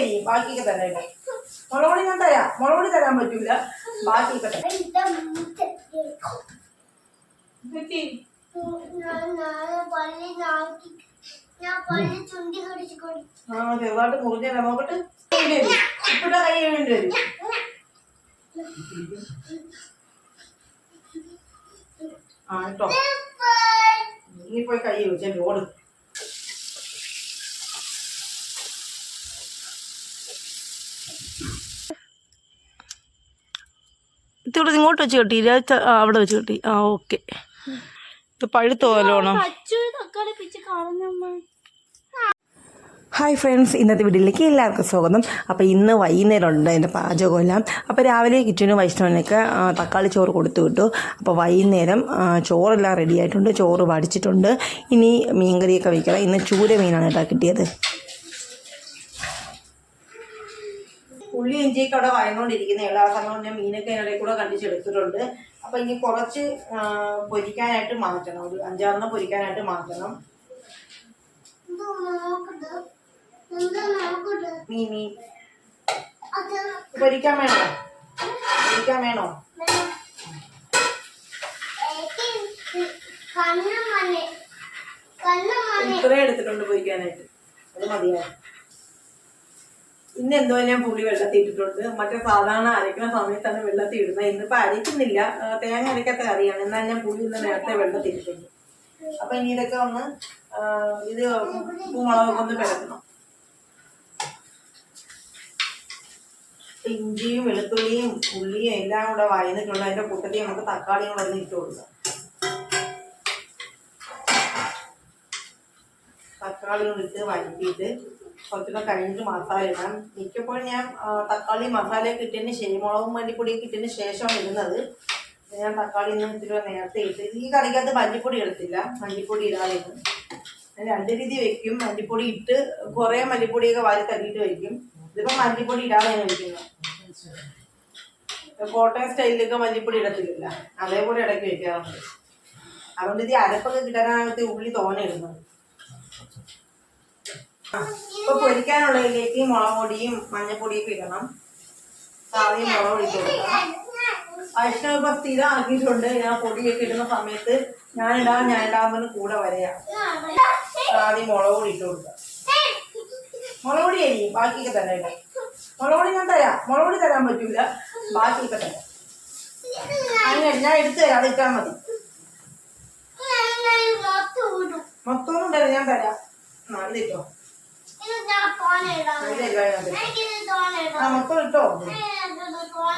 എരി ബാക്കിയൊക്കെ തരാം കേട്ടോ മുളക് പൊടി ഞാൻ തരാം. മുളക് പൊടി തരാൻ പറ്റൂല. ബാക്കിയൊക്കെ തരാം. ആ ചെറുതായിട്ട് മുറിഞ്ഞ നോക്കട്ട്. ഇപ്പിട്ട കൈ വേണ്ടി വരും. ആ കേട്ടോ. ഇനി പോയി കൈ വെച്ചാൽ ഇത്തിവിടെ ഇങ്ങോട്ട് വെച്ച് കെട്ടി അവിടെ വെച്ച് കെട്ടി. ആ ഓക്കെ. ഇത് പഴുത്ത പോലോണം തക്കാളി പിച്ച് കളഞ്ഞമ്മ ഹായ് ഫ്രണ്ട്സ് ഇന്നത്തെ വീഡിയോയിലേക്ക് എല്ലാവർക്കും സ്വാഗതം. അപ്പോൾ ഇന്ന് വൈകുന്നേരം ഉണ്ട് എന്റെ പാചകമെല്ലാം. അപ്പോൾ രാവിലെ കിച്ചനും വൈഷ്ണവനൊക്കെ തക്കാളി ചോറ് കൊടുത്തു വിട്ടു. അപ്പോൾ വൈകുന്നേരം ചോറെല്ലാം റെഡി ആയിട്ടുണ്ട് ചോറ് വടിച്ചിട്ടുണ്ട്. ഇനി മീൻകറിയൊക്കെ വയ്ക്കണം ഇന്ന് ചൂര മീനാണ് കേട്ടോ കിട്ടിയത്. ഉള്ളി ഇഞ്ചിയൊക്കെ അവിടെ വഴന്നുകൊണ്ടിരിക്കുന്ന ആ സമയം ഞാൻ മീനൊക്കെ ഇടയിൽ കൂടെ കണ്ടിച്ചെടുത്തിട്ടുണ്ട്. അപ്പൊ ഇനി കുറച്ച് പൊരിക്കാനായിട്ട് മാറ്റണം. ഒരു അഞ്ചാറെണ്ണം പൊരിക്കാനായിട്ട് മാറ്റണം. മീമി പൊരിക്കാൻ വേണോ? പൊരിക്കാൻ വേണോ? ഇത്രേ എടുത്തിട്ടുണ്ട് പൊരിക്കാനായിട്ട്. അത് മതിയാവും ഇന്ന് എന്തോ ഞാൻ പുളി വെള്ളത്തിൽ ഇട്ടിട്ടുണ്ട്. മറ്റേ സാധാരണ അരയ്ക്കുന്ന സമയത്താണ് വെള്ളത്തിൽ ഇടുന്നത്. ഇന്നിപ്പൊ അരയ്ക്കുന്നില്ല. തേങ്ങ അരയ്ക്കാത്ത കറിയാണ്. എന്നാൽ ഞാൻ പുളി ഇന്ന് നേരത്തെ വെള്ളത്തിൽ ഇട്ടിട്ടുണ്ട്. അപ്പൊ ഇനി ഇതൊക്കെ ഒന്ന് ഇത് ഉപ്പുമുളകൊക്കെ ഒന്ന് പിളക്കണം ഇഞ്ചിയും വെളുത്തുള്ളിയും ഉള്ളിയും എല്ലാം കൂടെ വഴന്നിട്ടുണ്ട് അതിന്റെ കൂട്ടത്തിൽ നമുക്ക് തക്കാളിയും കൂടെ ഒന്ന് ഇട്ട് കൊടുക്കാം. തക്കാളി ഇട്ട് വഴറ്റിയിട്ട് കുറച്ചുകൂടെ കഴിഞ്ഞിട്ട് മസാല ഇടാം മിക്കപ്പോഴും ഞാൻ തക്കാളി മസാലയൊക്കെ ഇട്ടതിന് ശേഷം മുളകും മല്ലിപ്പൊടി ഇട്ടതിന് ശേഷമാണ് ഇടുന്നത്. ഞാൻ തക്കാളി ഒന്നും ഇത്തിരി നേരത്തെ ഇട്ട്. ഈ കറിക്കകത്ത് മല്ലിപ്പൊടി എടുത്തില്ല മല്ലിപ്പൊടി ഇടാതെയാണ് ഞാൻ രണ്ട് രീതി വെക്കും. മല്ലിപ്പൊടി ഇട്ട് കുറേ മല്ലിപ്പൊടിയൊക്കെ വാരി തല്ലിയിട്ട് വെക്കും. ഇതിപ്പോൾ മല്ലിപ്പൊടി ഇടാതെയാണ് വെക്കുന്നത് കോട്ടയം സ്റ്റൈലിലൊക്കെ മല്ലിപ്പൊടി ഇടത്തില്ല. അതേപോലെ ഇടയ്ക്ക് വെക്കാറുണ്ട്. അതുകൊണ്ട് ഇത് അരപ്പൊക്കെ കിട്ടാനാകത്തെ ഉള്ളി തോനെ ഇടുന്നത്. ഇപ്പൊ പൊരിക്കാനുള്ളതിലേക്ക് മുളക് പൊടിയും മഞ്ഞപ്പൊടിയൊക്കെ ഇടണം. ആദ്യം മുളക് പൊടി ഇട്ട് കൊടുക്കാം വൈഷ്ണവ് ഇപ്പൊ സ്ഥിരം ആക്കിയിട്ടുണ്ട് ഞാൻ പൊടിയൊക്കെ ഇടുന്ന സമയത്ത് ഞാൻ ഇടാം ഞാൻ ഇടാമെന്ന് കൂടെ വരയാ. ആദ്യം മുളക് പൊടി ഇട്ട് കൊടുക്കാം. മുളക് പൊടി അരി ബാക്കിയൊക്കെ തന്നെ ഇടാം. മുളക് പൊടി ഞാൻ തരാം. മുളക് പൊടി തരാൻ പറ്റൂല. ബാക്കിയൊക്കെ തരാം അങ്ങനെ ഞാൻ എടുത്തു തരാം. അതിട്ടാൽ മതി. മൊത്തമൊന്നും തരാം ഞാൻ തരാം. ആ മൊത്തം ഇട്ടോ?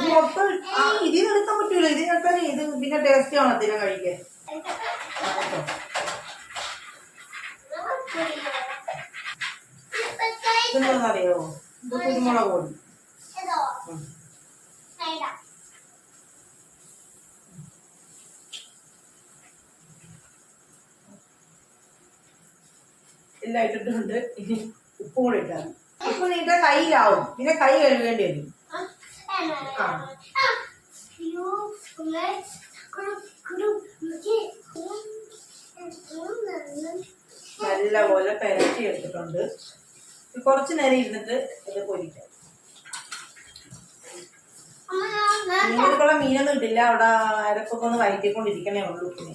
മൊത്തം എടുക്കാൻ പറ്റൂല. ഇതിനെടുത്താൽ ഇത് പിന്നെ ടേസ്റ്റ് കാണത്തില്ല കഴിക്കാൻ. ആ, കേട്ടോ. ഇതെന്താണെന്ന് അറിയാമോ ഇത് കുരുമുളക് പൊടി. ഇതോ? ഉം. ഇടാം എല്ലാം ഇട്ടിട്ടുണ്ട്. ഇനി ഇപ്പൊ നിന്റെ ഇട്ടാൽ കയ്യിലാവും പിന്നെ കൈ കഴുകേണ്ടി വരും. നല്ല പോലെ പെരട്ടി എടുത്തിട്ടുണ്ട് കുറച്ചു നേരം ഇരുന്നിട്ട് ഇത് പൊരിക്കാം നിങ്ങൾക്കുള്ള മീനൊന്നും ഇട്ടില്ല അവിടെ അരപ്പൊക്കെ ഒന്ന് വയറ്റിക്കൊണ്ടിരിക്കണേ ഉള്ളൂ പിന്നെ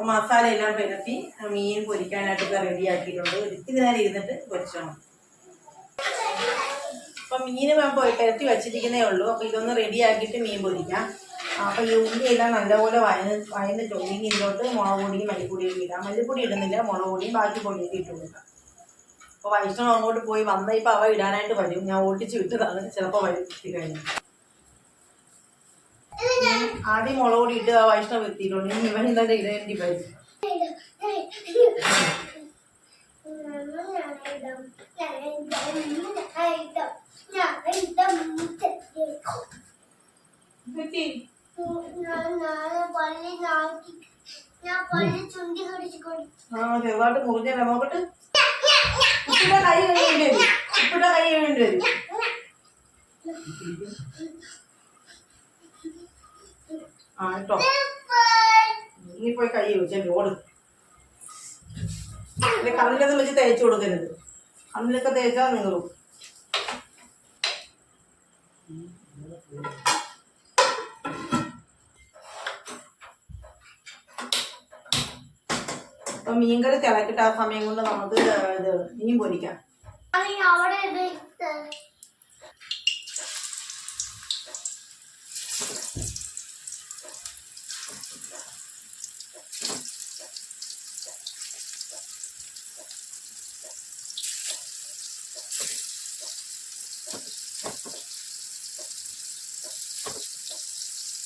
അപ്പൊ മസാല എല്ലാം പെരത്തി മീൻ പൊരിക്കാനായിട്ടൊക്കെ റെഡി ആക്കിയിട്ടുണ്ട്. ഇത്തിരി നേരം ഇരുന്നിട്ട് പൊരിച്ചാൽ മതി. അപ്പൊ മീൻ പെരത്തി വെച്ചിരിക്കുന്നേ ഉള്ളൂ. അപ്പൊ ഇതൊന്ന് റെഡി ആക്കിയിട്ട് മീൻ പൊരിക്കാം. അപ്പോൾ അപ്പൊ ഈ ഉള്ളി എല്ലാം നല്ലപോലെ വയന്ന് വയന്നിട്ടോ മീൻ ഇതിലോട്ട് മുളക് പൊടിയും മല്ലിപ്പൊടിയും ഇടാം. മല്ലിപ്പൊടി ഇടുന്നില്ല മുളക് പൊടിയും ബാക്കി പൊടിയൊക്കെ ഇട്ട് കൊടുക്കാം. അപ്പൊ വൈഷ്ണവ് അങ്ങോട്ട് പോയി വന്ന ഇപ്പൊ അവ ഇടാനായിട്ട് വരും. ഞാൻ ഓട്ടിച്ച് വിട്ടതാണ് ചിലപ്പോ വരും. എത്തി കഴിഞ്ഞു. ആദ്യം മുളക് പൊടി ഇട്ട് ആ വൈഷ്ണവ് എത്തിയിട്ടുണ്ട്. ഇനി ഇവൻ തന്നെ ഇടേണ്ടി വരും ചെറുതായിട്ട് മുറിഞ്ഞല്ല നോക്കട്ട് ഉപ്പിട്ട കൈ കഴിയേണ്ടി വരും ഉപ്പിട്ട കൈ കഴിയേണ്ടി വരും ആ കേട്ടോ നീ പോയി കൈ വെച്ചേണ്ടി ഓട് അല്ലെ കണ്ണിലൊന്നും വെച്ച് തേച്ച് കൊടുക്കരുത്. കണ്ണിലൊക്കെ തേച്ചാൽ നീറും അപ്പൊ മീൻകറി തിളക്കിട്ട് ആ സമയം കൊണ്ട് നമുക്ക് ഇത് മീൻ പൊരിക്കാം. അവിടെ ഇത് നല്ലപോലെ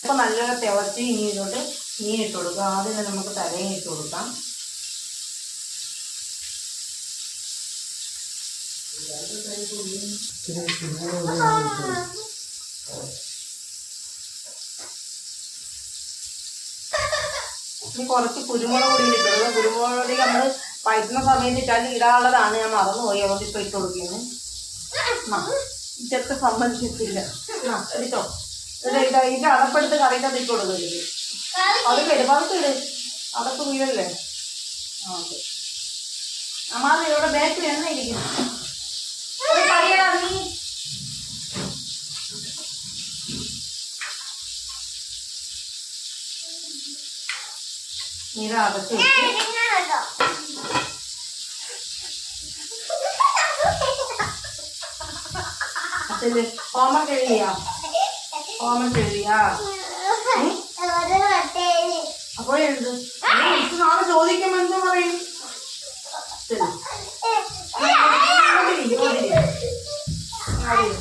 അപ്പൊ നല്ല തിളച്ച് ഇനി ഇതോട്ട് മീൻ ഇട്ട് കൊടുക്കാം. ആദ്യം തന്നെ നമുക്ക് തലയും ഇട്ട് കൊടുക്കാം. ഇനി കുറച്ച് കുരുമുളക് പൊടി ഇട്ടിട്ടുള്ളത് കുരുമുളക് പൊടി നമ്മൾ വയറ്റുന്ന സമയത്ത് ഇട്ടാൽ ഇടാനുള്ളതാണ്. ഞാൻ മറന്നുപോയി. അതുകൊണ്ട് ഇപ്പൊ ഇട്ട് കൊടുക്കുന്നു ചെറുത്ത് സമ്മതിച്ചിട്ടില്ല എടുത്തോ. ഇത് അടപ്പെടുത്ത് കറിയിട്ട് അത് ഇട്ട് കൊടുക്കരുത് അത് വരും അതൊക്കെ ഇട്. അതൊക്കെ വീഴല്ലേ ആ ഓക്കെ. അമ്മാതെ ഇവിടെ ബാക്കിൽ എണ്ണ ഇരിക്കുന്നു ഒരു കറിയടാ നീ നീ ഇത് അകത്ത് വെച്ച് ഹോംവർക്ക് എഴുതിയാ? ഹോംവർക്ക് എഴുതിയാ. അപ്പോൾ നാളെ ചോദിക്കുമ്പോ എന്തും പറയും. ശരി. ഇങ്ങോട്ട് ഇരിക്ക്, ഇങ്ങോട്ട് ഇരിക്ക്. ഇങ്ങോട്ട് ഇരിക്ക്.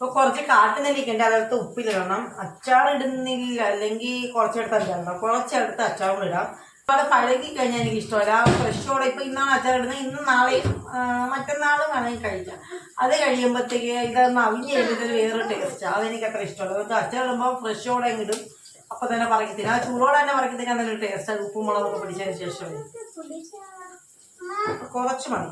അപ്പൊ കുറച്ച് കാട്ടുനെല്ലിക്കണ്ട അതെടുത്ത് ഉപ്പിലിടണം. അച്ചാറിടുന്നില്ല. അല്ലെങ്കിൽ കുറച്ചെടുത്ത് അച്ചാറിടണം. കുറച്ചെടുത്ത് അച്ചാറും ഇടാം. അത് പഴകി കഴിഞ്ഞാൽ എനിക്ക് ഇഷ്ടമല്ല ഫ്രഷോടെ ഇപ്പൊ ഇന്നാണ് അച്ചാർ ഇടുന്നത് ഇന്ന് നാളെയും ആ, മറ്റന്നാളും വേണമെങ്കിൽ കഴിക്കാം. അത് കഴിയുമ്പോഴത്തേക്ക് ഇതൊന്ന് അവിഞ്ഞ് കഴിയുമ്പോൾ വേറൊരു ടേസ്റ്റ് അതെനിക്ക് അത്ര ഇഷ്ടമല്ല. അതുകൊണ്ട് അച്ചാർ ഇടുമ്പോൾ ഫ്രഷോടെ ഇടും. അപ്പൊ തന്നെ പറയത്തില്ല ആ ചൂടോടെ തന്നെ പറയത്തില്ല നല്ലൊരു ടേസ്റ്റ് അത് ഉപ്പും മുളകൊക്കെ പിടിച്ചതിന് ശേഷം. കുറച്ച് മതി.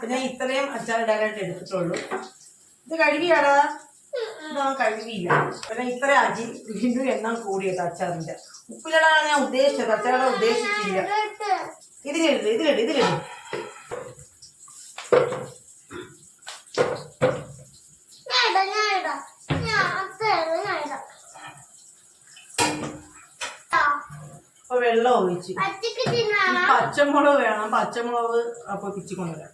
പിന്നെ ഇത്രയും അച്ചാർ ഇടാനായിട്ട് എടുത്തിട്ടുള്ളൂ. ഇത് കഴുകിയാടാ? ഇതൊന്നും കഴുകിയില്ല. പിന്നെ ഇത്ര അജി വീണ്ടും എണ്ണം കൂടിയത് അച്ചാറിന്റെ ഉപ്പിലടാണ് ഞാൻ ഉദ്ദേശിച്ചത്. അച്ചാറ ഉദ്ദേശിച്ചില്ല. ഇത് കേട്ടു ഇത് കേട്ടു വെള്ളം ഒഴിച്ച്. പച്ചമുളക് വേണം. പച്ചമുളക് അപ്പൊ പിച്ചിക്കൊണ്ടുവരാം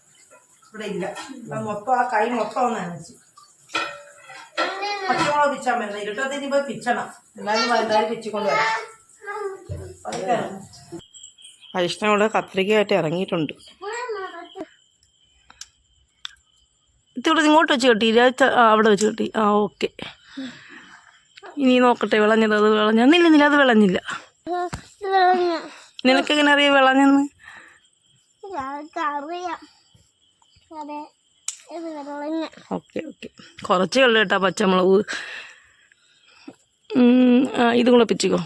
ഇവിടെ ഇല്ല. മൊത്തം ആ കൈ മൊത്തം ഒന്ന് നനച്ച്. പച്ചമുളക് പിച്ചാൻ പറ്റില്ല ഇരുട്ടത്തിന് പോയി പിച്ചണം. എന്നാലും വലുതായി പിച്ചിക്കൊണ്ട് വരാം വൈഷ്ണവിടെ കത്രികയായിട്ട് ഇറങ്ങിയിട്ടുണ്ട്. ഇവിടെ ഇങ്ങോട്ട് വെച്ച് കെട്ടി. അവിടെ വെച്ച് കെട്ടി. ആ ഓക്കെ. ഇനി നോക്കട്ടെ വിളഞ്ഞത് അത് വിളഞ്ഞ നില്ല നില അത് വിളഞ്ഞില്ല. അറിയാം വിളഞ്ഞെന്ന്? അറിയാം അതെ ഓക്കെ ഓക്കെ. കുറച്ച് വെള്ളം കേട്ടാ പച്ചമുളക്. ഇതും കൂടെ പിച്ചിക്കോ.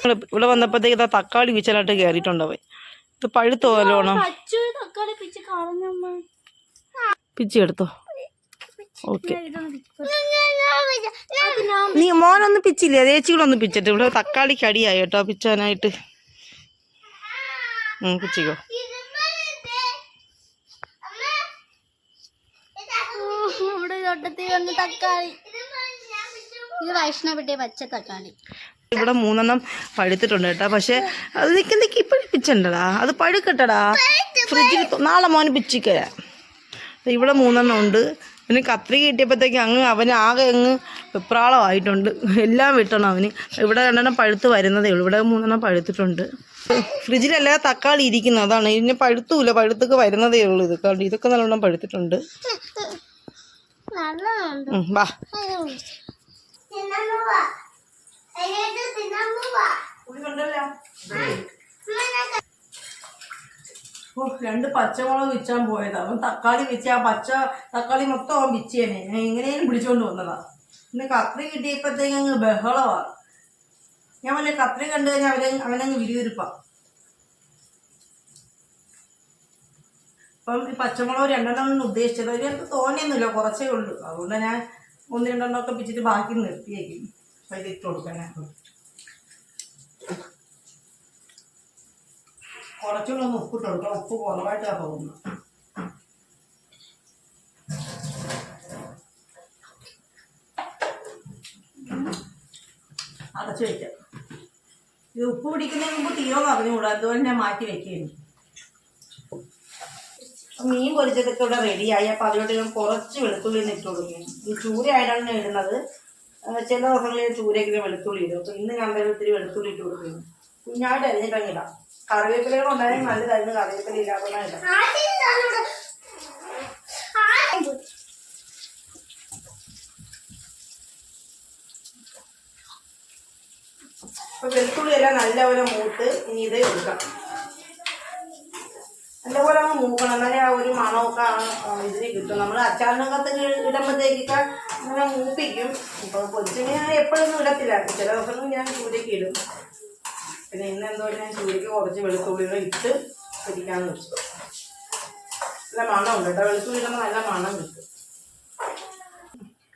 ഇവിടെ ഇവിടെ വന്നപ്പോഴത്തേക്ക് ഇതാ തക്കാളി വിച്ചലായിട്ട് കയറിയിട്ടുണ്ടാവേ ഇത് പഴുത്തോ തക്കാളി പിച്ച് എടുത്തോ. ഓക്കെ. നീ മോനൊന്ന് പിച്ചില്ലേ? ചേച്ചികളൊന്ന് പിച്ചിട്ട്. ഇവിടെ തക്കാളിക്ക് അടിയായി കേട്ടോ പിച്ചാനായിട്ട്. പിച്ചിക്കോ. ഇവിടെ തൊട്ടത്തിൽ വന്ന് തക്കാളി. ഇത് വൈഷ്ണവിന്റെ പച്ച തക്കാളി. ഇവിടെ മൂന്നെണ്ണം പഴുത്തിട്ടുണ്ട് കേട്ടോ. പക്ഷെ അത് നിൽക്കി നിൽക്കി ഇപ്പോഴും പിച്ചണ്ടടാ അത് പഴുക്കട്ടടാ. ഫ്രിഡ്ജിൽ നാളെ മോന് പിച്ചിക്കരാ ഇവിടെ മൂന്നെണ്ണം ഉണ്ട്. പിന്നെ കത്രി കിട്ടിയപ്പോഴത്തേക്ക് അങ്ങ് അവന് ആകെ അങ്ങ് വെപ്രാളമായിട്ടുണ്ട്. എല്ലാം വിട്ടണം അവന്. ഇവിടെ രണ്ടെണ്ണം പഴുത്ത് വരുന്നതേ ഉള്ളൂ. ഇവിടെ മൂന്നെണ്ണം പഴുത്തിട്ടുണ്ട്. ഫ്രിഡ്ജിലല്ല തക്കാളി ഇരിക്കുന്നത് അതാണ്. ഇനി പഴുത്തൂല. പഴുത്തൊക്കെ വരുന്നതേ ഉള്ളൂ ഇത്. കാരണം ഇതൊക്കെ നല്ലോണം പഴുത്തിട്ടുണ്ട്. വാ. ഓ, രണ്ട് പച്ചമുളക് വിച്ചാൻ പോയതാ. അവൻ തക്കാളി വെച്ച് ആ പച്ച തക്കാളി മൊത്തം അവൻ വിച്ചേനെ ഞാൻ എങ്ങനെയും പിടിച്ചോണ്ട് വന്നതാ. ഇന്ന് കത്രി കിട്ടിയപ്പോഴത്തേക്ക് അങ്ങ് ബഹളമാണ് ഞാൻ വല്ല കത്രി കണ്ടു കഴിഞ്ഞാൽ അവനെ അവനങ്ങ് വിരിവിരിപ്പാ അപ്പം ഈ പച്ചമുളക് രണ്ടെണ്ണം ഉദ്ദേശിച്ചത്. അതിനകത്ത് തോനെയൊന്നുമില്ല കുറച്ചേ ഉള്ളൂ. അതുകൊണ്ട് ഞാൻ ഒന്ന് രണ്ടെണ്ണം ഒക്കെ പിച്ചിട്ട് ബാക്കി നിർത്തിയേക്കും ഇട്ട് കൊടുക്കാനായിട്ട് കുറച്ചുകൂടെ ഒന്ന് ഉപ്പിട്ട് കൊടുക്കാം. ഉപ്പ് കുറവായിട്ടാണ് തോന്നുന്നു അടച്ചു വെക്കാം. ഇത് ഉപ്പ് പിടിക്കുന്നതിന് മുമ്പ് തീരോ അറിഞ്ഞുകൂടാ അതുപോലെ ഞാൻ മാറ്റി വെക്കുകയാണ്. മീൻ പൊരിച്ചതൊക്കെ ഇവിടെ റെഡിയായി അപ്പോൾ അതിലോട്ട് ഞാൻ കുറച്ച് വെളുത്തുള്ളി ഇട്ട് കൊടുക്കുകയാണ്. ഈ ചൂരയായിട്ടാണ് ഇടുന്നത്. ചില ദിവസങ്ങളിൽ ചൂരയ്ക്ക് വെളുത്തുള്ളി ഇടും. അപ്പം ഇന്ന് ഞാൻ ഒത്തിരി വെളുത്തുള്ളി ഇട്ട് കൊടുക്കുന്നു കുഞ്ഞായിട്ട് അരിഞ്ഞിട്ടങ്ങ് ഇടാം. കറിവേപ്പിലകൾ ഉണ്ടായാലും നല്ലതായിരുന്നു കറിവേപ്പില ഇല്ലാതെ ഇടാം. അപ്പൊ വെളുത്തുള്ളി എല്ലാം നല്ലപോലെ മൂത്ത് ഇനി ഇത് എടുക്കാം. നല്ലപോലെ അങ്ങ് മൂക്കണം. എന്നാലേ ആ ഒരു മണമൊക്കെ ഇതിന് കിട്ടും. നമ്മൾ അച്ചാറിനകത്ത് ഇടുമ്പോഴത്തേക്കൊക്കെ അങ്ങനെ മൂപ്പിക്കും ഇപ്പൊ പൊരിച്ചെങ്കിൽ ഞാൻ എപ്പോഴൊന്നും ഇടത്തില്ല. ചില ദിവസങ്ങളിൽ ഞാൻ ചൂരയ്ക്ക് ഇടും. പിന്നെ ഇന്ന് എന്തോ ഞാൻ ചൂരയ്ക്ക് കുറച്ച് വെളുത്തുള്ളികൾ ഇട്ട് പൊരിക്കാമെന്ന് വെച്ചു. നല്ല മണമുണ്ട് കേട്ടോ. വെളുത്തുള്ളി ഇടുമ്പോൾ നല്ല മണം കിട്ടും.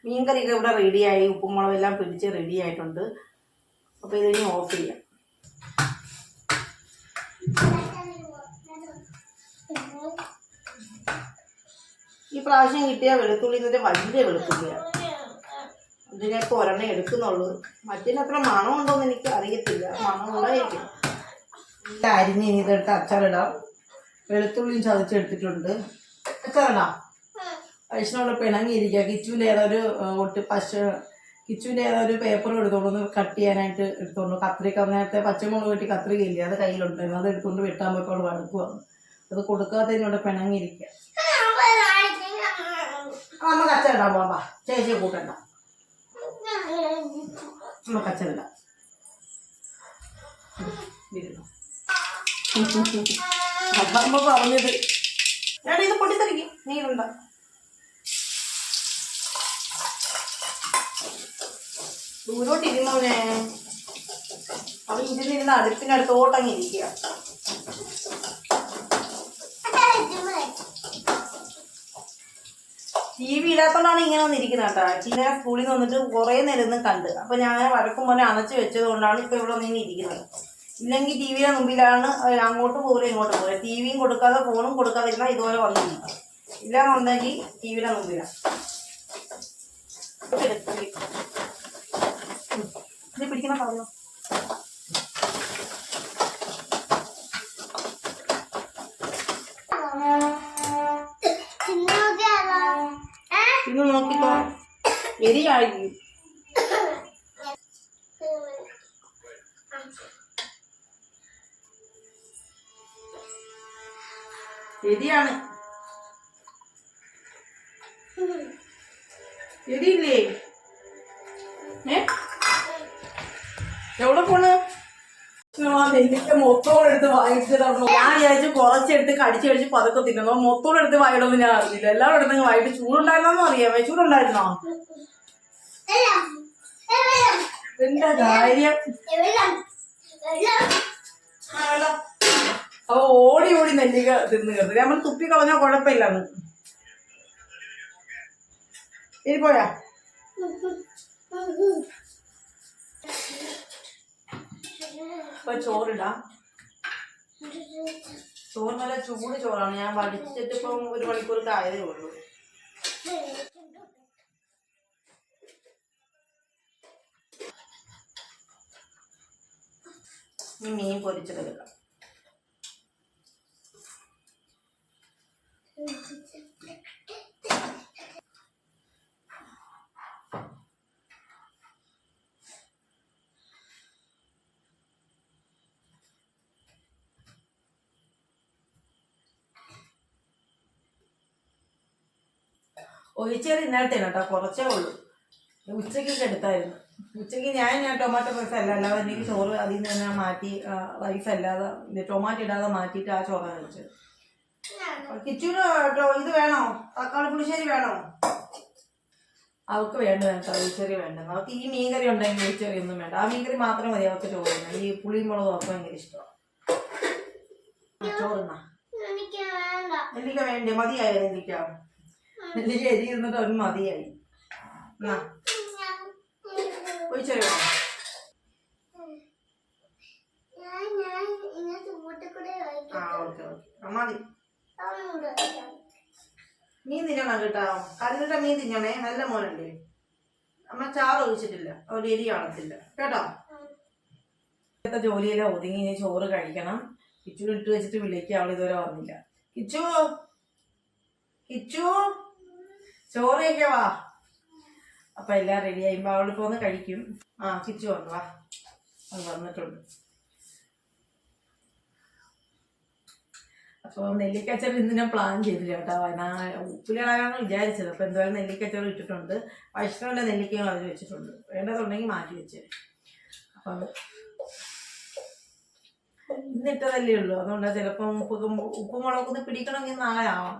മീൻകറിയൊക്കെ ഇവിടെ റെഡിയായി ഉപ്പും മുളകെല്ലാം പിടിച്ച് റെഡി ആയിട്ടുണ്ട്. അപ്പോൾ ഇതിനി ഓഫ് ചെയ്യാം. ഈ പ്രാവശ്യം കിട്ടിയ വെളുത്തുള്ളി എന്നിട്ട് വലിയ വെളുത്തുള്ളിയാണ്. ഇതിനൊക്കെ ഒരെണ്ണം എടുക്കുന്നുള്ളൂ. ഉണ്ടോ എന്ന് എനിക്ക് അറിയത്തില്ല. മണം ഉണ്ടായിരിക്കും അരിഞ്ഞ് ഇനി ഇതെടുത്ത് അച്ചാറിടാം. വെളുത്തുള്ളിയും ചതച്ചെടുത്തിട്ടുണ്ട് അച്ചാറിടാം. വൈഷ്ണവിടെ പിണങ്ങിയിരിക്കുക. കിച്ചുവിന്റെ ഏതൊരു ഒട്ട് പശ കിച്ചുവിന്റെ ഏതൊരു പേപ്പർ എടുത്തോണ്ട് കട്ട് ചെയ്യാനായിട്ട് എടുത്തോണ്ട്. കത്രിക നേരത്തെ പച്ചമുളക് വെട്ടി കത്രികയില്ല? അത് കയ്യിലുണ്ടായിരുന്നു. അത് എടുത്തുകൊണ്ട് വെട്ടാൻ പോയപ്പോൾ അവിടെ വഴക്കുവാണ് അത് കൊടുക്കാത്തതിനോട് പിണങ്ങിയിരിക്കുക. നമുക്ക് നമുക്ക് അച്ചാറിടാം പോവാ. ചേച്ചിയെ കൂട്ടണ്ട. അച്ചാറിടാം അമ്മ പറഞ്ഞത്. ഞാൻ ഇത് പൊട്ടിത്തെറിക്കും. നീരുണ്ട ദൂരോട്ട് അവൻ ഇരുന്നിരുന്ന അടുപ്പിനടുത്തോട്ടങ്ങ് ഇരിക്കുക ടി വി ഇടാത്തോണ്ടാണ് ഇങ്ങനെ വന്നിരിക്കുന്നത് കേട്ടോ. ടി വി സ്കൂളിൽ നിന്ന് വന്നിട്ട് കുറേ നേരം കണ്ട്. അപ്പൊ ഞാൻ വഴക്കും പോലെ അണച്ച് വെച്ചത് കൊണ്ടാണ് ഇപ്പൊ ഇവിടെ നിന്ന് ഇരിക്കുന്നത്. ഇല്ലെങ്കിൽ ടി വിയുടെ മുമ്പിലാണ് അങ്ങോട്ട് പോകില്ല ഇങ്ങോട്ട് പോകില്ല ടി വിയും കൊടുക്കാതെ ഫോണും കൊടുക്കാതെ ഇരുന്നാൽ ഇതുപോലെ വന്നിരിക്കും. ഇല്ലാന്നുണ്ടെങ്കിൽ ടി വിയുടെ മുമ്പിലാണ് പിടിക്കണം പറഞ്ഞോ ഇന്ന് നോക്കിക്കോ എരിയായിരിക്കും എരിയാണ് എരിയില്ലേ ഏ? എവിടെ പോണ്? ഞാൻ വിചാരിച്ചു കുറച്ചെടുത്ത് കടിച്ചു കഴിച്ച് പതുക്കെ തിന്നു മൊത്തോടെ എടുത്ത് വായിടൊന്നും ഞാൻ അറിഞ്ഞില്ല. എല്ലാവരും എടുത്ത് വായിട്ട് ചൂടുണ്ടായിരുന്നോ അറിയാമേ ചൂടുണ്ടായിരുന്നോ? എന്താ? അപ്പൊ ഓടി ഓടി നെല്ലിക തിന്ന് കയറി നമ്മൾ തുപ്പി കളഞ്ഞാൽ കുഴപ്പമില്ലെന്ന്. ഇനി പോയാ? അപ്പൊ ചോറിടാം. ചോറ് നല്ല ചൂട് ചോറാണ്. ഞാൻ വടിച്ചിട്ട് ഇപ്പം ഒരു മണിക്കൂർ ആയതേ ഉള്ളൂ. ഇനി മീൻ പൊരിച്ചെടുക്കാം. ഒഴിച്ചത് ഇന്നലത്തേന് കേട്ടോ കുറച്ചേ ഉള്ളൂ. ഉച്ചയ്ക്കൊക്കെ എടുത്തായിരുന്നു. ഉച്ചയ്ക്ക് ഞാൻ ഞാൻ ടൊമാറ്റോ പൈസ അല്ല അല്ലാതെ എനിക്ക് ചോറ് അതിൽ നിന്ന് തന്നെ മാറ്റി റൈസ് അല്ലാതെ ടൊമാറ്റോ ഇടാതെ മാറ്റിയിട്ട് ആ ചോറാണ് കഴിച്ചത്. കിച്ചൂര് ടോ- ഇത് വേണോ? തക്കാളി പുളിശ്ശേരി വേണോ? അവൾക്ക് വേണ്ട കേട്ടോ പുളിശ്ശേരി വേണ്ട. അവൾക്ക് ഈ മീൻകറി ഉണ്ടെങ്കിൽ പുളിശ്ശേരി ഒന്നും വേണ്ട. ആ മീൻകറി മാത്രം മതി അവൾക്ക് ചോറുന്ന ഈ പുളിയും മുളകും അവൾക്ക് ഭയങ്കര ഇഷ്ടമാണ് ചോറുന്ന എനിക്ക് വേണ്ട. നെല്ലിക്ക വേണ്ടേ? മതിയായോ നെല്ലിക്ക നെല്ലിക്ക ശരി ഇരുന്നിട്ട് ഒരു മതിയായി. മീൻ തിന്നണം കേട്ടോ. കല്ലിട്ട മീൻ തിന്നണേ. നല്ല മോനല്ലേ? അമ്മ ചാറ് ഒഴിച്ചിട്ടില്ല. ഒരു എരി കാണത്തില്ല. കേട്ടോ? ഇന്നത്തെ ജോലിയെല്ലാം ഒതുങ്ങി ഇനി ചോറ് കഴിക്കണം. കിച്ചു ഇട്ട് വെച്ചിട്ട് വിളിക്കുക അവൾ ഇതുവരെ വന്നില്ല. കിച്ചു? കിച്ചു? ചോറ് വാ. അപ്പൊ എല്ലാം റെഡി ആയിമ്പോ അവൾ പോന്ന് കഴിക്കും. ആ കിച്ചു വന്നു വാ. അത് വന്നിട്ടുണ്ട്. അപ്പൊ നെല്ലിക്കച്ചവടം ഇന്ന് ഞാൻ പ്ലാൻ ചെയ്തില്ല കേട്ടോ. ഞാൻ ഉപ്പിലിളകാണ് വിചാരിച്ചത്. അപ്പോൾ എന്തായാലും നെല്ലിക്കച്ചവടം ഇട്ടിട്ടുണ്ട്. വൈഷ്ണവിന്റെ നെല്ലിക്കകൾ അവർ വെച്ചിട്ടുണ്ട്. വേണ്ടതുണ്ടെങ്കിൽ മാറ്റി വെച്ച്. അപ്പൊ ഇന്നിട്ടതല്ലേ ഉള്ളൂ. അതുകൊണ്ട് ചിലപ്പം ഉപ്പ് ഉപ്പും മുളകൊന്ന് പിടിക്കണമെങ്കിൽ നാളെ ആവാം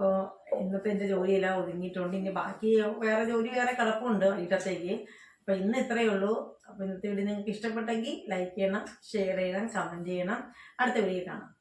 അപ്പോൾ ഇന്നത്തെ എന്റെ ജോലിയെല്ലാം ഒതുങ്ങിയിട്ടുണ്ട്. ഇനി ബാക്കി വേറെ ജോലി വേറെ കിടപ്പുണ്ട് വൈകിട്ടത്തേക്ക് അപ്പോൾ ഇന്ന് ഇത്രയേ ഉള്ളൂ. അപ്പോൾ ഇന്നത്തെ വീഡിയോ നിങ്ങൾക്ക് ഇഷ്ടപ്പെട്ടെങ്കിൽ ലൈക്ക് ചെയ്യണം ഷെയർ ചെയ്യണം കമന്റ് ചെയ്യണം. അടുത്ത വീഡിയോ കാണാം.